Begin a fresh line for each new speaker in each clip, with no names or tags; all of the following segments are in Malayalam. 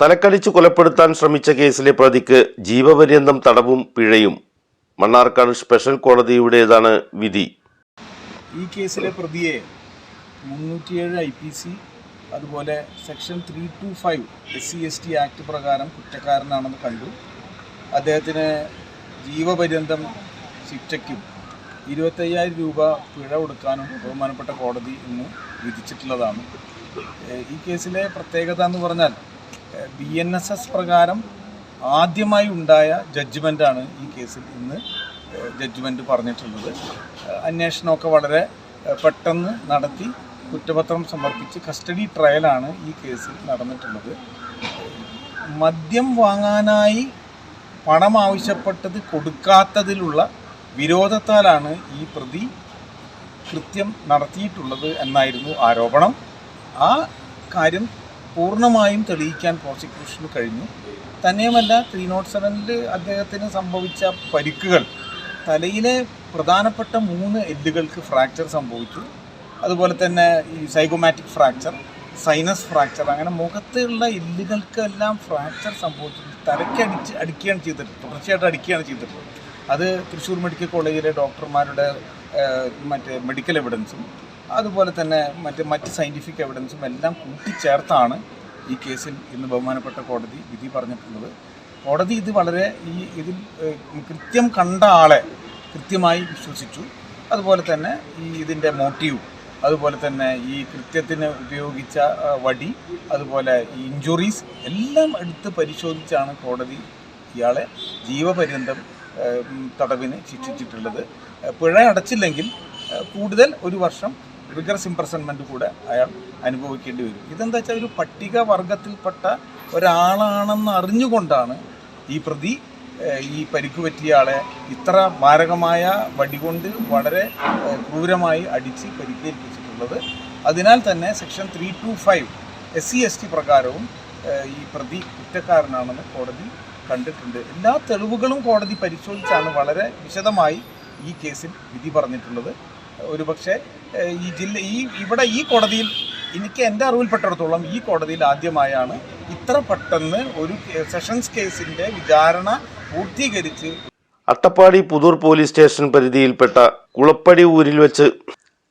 തലക്കടിച്ചു കൊലപ്പെടുത്താൻ ശ്രമിച്ച കേസിലെ പ്രതിക്ക് ജീവപര്യന്തം തടവും പിഴയും. മണ്ണാർക്കാട് സ്പെഷ്യൽ കോടതിയുടേതാണ് വിധി.
ഈ കേസിലെ പ്രതിയെ മുന്നൂറ്റിയേഴ് ഐ പി സി അതുപോലെ section three two five S C S T act പ്രകാരം കുറ്റക്കാരനാണെന്ന് കണ്ടു. അദ്ദേഹത്തിന് ജീവപര്യന്തം ശിക്ഷയ്ക്കും ഇരുപത്തയ്യായിരം രൂപ പിഴ കൊടുക്കാനും ബഹുമാനപ്പെട്ട കോടതി ഇന്ന് വിധിച്ചിട്ടുള്ളതാണ്. ഈ കേസിലെ പ്രത്യേകത എന്ന് പറഞ്ഞാൽ ബി എൻ എസ് എസ് പ്രകാരം ആദ്യമായി ഉണ്ടായ ജഡ്ജ്മെന്റാണ് ഈ കേസിൽ ഇന്ന് ജഡ്ജ്മെന്റ് പറഞ്ഞിട്ടുള്ളത്. അന്വേഷണമൊക്കെ വളരെ പെട്ടെന്ന് നടത്തി കുറ്റപത്രം സമർപ്പിച്ച് കസ്റ്റഡി ട്രയലാണ് ഈ കേസിൽ നടന്നിട്ടുള്ളത്. മദ്യം വാങ്ങാനായി പണം ആവശ്യപ്പെട്ടത് കൊടുക്കാത്തതിലുള്ള വിരോധത്താലാണ് ഈ പ്രതി കൃത്യം നടത്തിയിട്ടുള്ളത് എന്നായിരുന്നു ആരോപണം. ആ കാര്യം പൂർണമായും തെളിയിക്കാൻ പ്രോസിക്യൂഷന് കഴിഞ്ഞു. തന്നെയുമല്ല ത്രീ നോട്ട് സെവനിൽ അദ്ദേഹത്തിന് സംഭവിച്ച പരിക്കുകൾ. തലയിലെ പ്രധാനപ്പെട്ട മൂന്ന് എല്ലുകൾക്ക് ഫ്രാക്ചർ സംഭവിച്ചു. അതുപോലെ തന്നെ ഈ സൈഗോമാറ്റിക് ഫ്രാക്ചർ സൈനസ് ഫ്രാക്ചർ അങ്ങനെ മുഖത്തുള്ള എല്ലുകൾക്കെല്ലാം ഫ്രാക്ചർ സംഭവിച്ചു തലയ്ക്ക് അടിച്ച് അടിക്കുകയാണ് ചെയ്തിട്ടുള്ളത് തുടർച്ചയായിട്ട് അടിക്കുകയാണ് ചെയ്തിട്ടുള്ളത് അത് തൃശ്ശൂർ മെഡിക്കൽ കോളേജിലെ ഡോക്ടർമാരുടെ മറ്റേ മെഡിക്കൽ എവിഡൻസും അതുപോലെ തന്നെ മറ്റ് മറ്റ് സയന്റിഫിക് എവിഡൻസും എല്ലാം കൂട്ടിച്ചേർത്താണ് ഈ കേസിൽ ഇന്ന് ബഹുമാനപ്പെട്ട കോടതി വിധി പറഞ്ഞിട്ടുള്ളത്. കോടതി ഇത് വളരെ ഈ ഇതിൽ കൃത്യം കണ്ട ആളെ കൃത്യമായി വിശ്വസിച്ചു. അതുപോലെ തന്നെ ഈ ഇതിന്റെ മോട്ടീവ് അതുപോലെ തന്നെ ഈ കൃത്യത്തിന് ഉപയോഗിച്ച വടി അതുപോലെ ഈ ഇഞ്ചുറീസ് എല്ലാം എടുത്ത് പരിശോധിച്ചാണ് കോടതി ഇയാളെ ജീവപര്യന്തം തടവിന് ശിക്ഷിച്ചിട്ടുള്ളത്. പിഴ അടച്ചില്ലെങ്കിൽ കൂടുതൽ ഒരു വർഷം റിഗർസ് ഇംപ്രസൺമെന്റ് കൂടെ അയാൾ അനുഭവിക്കേണ്ടി വരും. ഇതെന്താ വെച്ചാൽ ഒരു പട്ടിക വർഗത്തിൽപ്പെട്ട ഒരാളാണെന്ന് അറിഞ്ഞുകൊണ്ടാണ് ഈ പ്രതി ഈ പരിക്ക് പറ്റിയ ആളെ ഇത്ര മാരകമായ വടികൊണ്ട് വളരെ ക്രൂരമായി അടിച്ച് പരിക്കേൽപ്പിച്ചിട്ടുള്ളത്. അതിനാൽ തന്നെ section three two five S C S T പ്രകാരവും ഈ പ്രതി കുറ്റക്കാരനാണെന്ന് കോടതി കണ്ടിട്ടുണ്ട്. എല്ലാ തെളിവുകളും കോടതി പരിശോധിച്ചാണ് വളരെ വിശദമായി ഈ കേസിൽ വിധി പറഞ്ഞിട്ടുള്ളത്. ഒരുപക്ഷെ പക്ഷേ ഈ ജില്ല ഈ ഇവിടെ ഈ കോടതിയിൽ എനിക്ക് എന്റെ അറിവിൽപ്പെട്ടിടത്തോളം ഈ കോടതിയിൽ ആദ്യമായാണ് ഇത്ര പെട്ടെന്ന് ഒരു സെഷൻസ് കേസിന്റെ വിചാരണ പൂർത്തീകരിച്ച്
അട്ടപ്പാടി പുതൂർ പോലീസ് സ്റ്റേഷൻ പരിധിയിൽപ്പെട്ട കുളപ്പടി ഊരിൽ വെച്ച്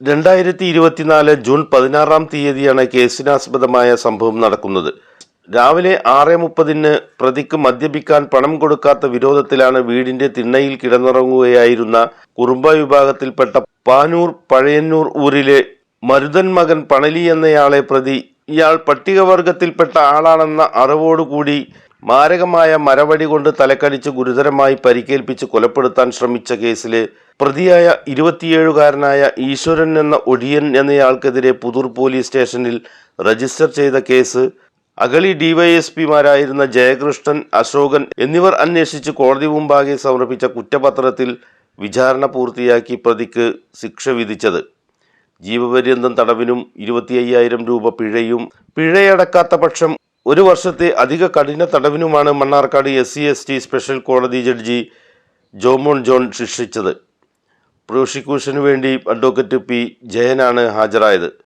രണ്ടായിരത്തി ഇരുപത്തിനാല് ജൂൺ പതിനാറാം തീയതിയാണ് കേസിനാസ്പദമായ സംഭവം നടക്കുന്നത്. രാവിലെ ആറ് മുപ്പതിന് പ്രതിക്ക് മദ്യപിക്കാൻ പണം കൊടുക്കാത്ത വിരോധത്തിലാണ് വീടിന്റെ തിണ്ണയിൽ കിടന്നിറങ്ങുകയായിരുന്ന കുറുമ്പ വിഭാഗത്തിൽപ്പെട്ട പാനൂർ പഴയന്നൂർ ഊരിലെ മരുതൻ മകൻ പണലി എന്നയാളെ പ്രതി ഇയാൾ പട്ടികവർഗത്തിൽപ്പെട്ട ആളാണെന്ന അറിവോടുകൂടി മാരകമായ മരവടി കൊണ്ട് തലക്കടിച്ച് ഗുരുതരമായി പരിക്കേൽപ്പിച്ച് കൊലപ്പെടുത്താൻ ശ്രമിച്ച കേസിലെ പ്രതിയായ ഇരുപത്തിയേഴുകാരനായ ഈശ്വരൻ എന്ന ഒടിയൻ എന്നയാൾക്കെതിരെ പുതൂർ പോലീസ് സ്റ്റേഷനിൽ രജിസ്റ്റർ ചെയ്ത കേസ് അഗളി ഡിവൈഎസ്പിമാരായിരുന്ന ജയകൃഷ്ണൻ അശോകൻ എന്നിവർ അന്വേഷിച്ച് കോടതി മുമ്പാകെ സമർപ്പിച്ച കുറ്റപത്രത്തിൽ വിചാരണ പൂർത്തിയാക്കി പ്രതിക്ക് ശിക്ഷ വിധിച്ചത്. ജീവപര്യന്തം തടവിനും ഇരുപത്തി അയ്യായിരം രൂപ പിഴയും പിഴയടക്കാത്ത പക്ഷം ഒരു വർഷത്തെ അധിക കഠിന തടവിനുമാണ് Mannarkkad S C S T special കോടതി ജഡ്ജി ജോമോൺ ജോൺ ശിക്ഷിച്ചത്. പ്രോസിക്യൂഷനു വേണ്ടി അഡ്വക്കേറ്റ് പി ജയനാണ് ഹാജരായത്.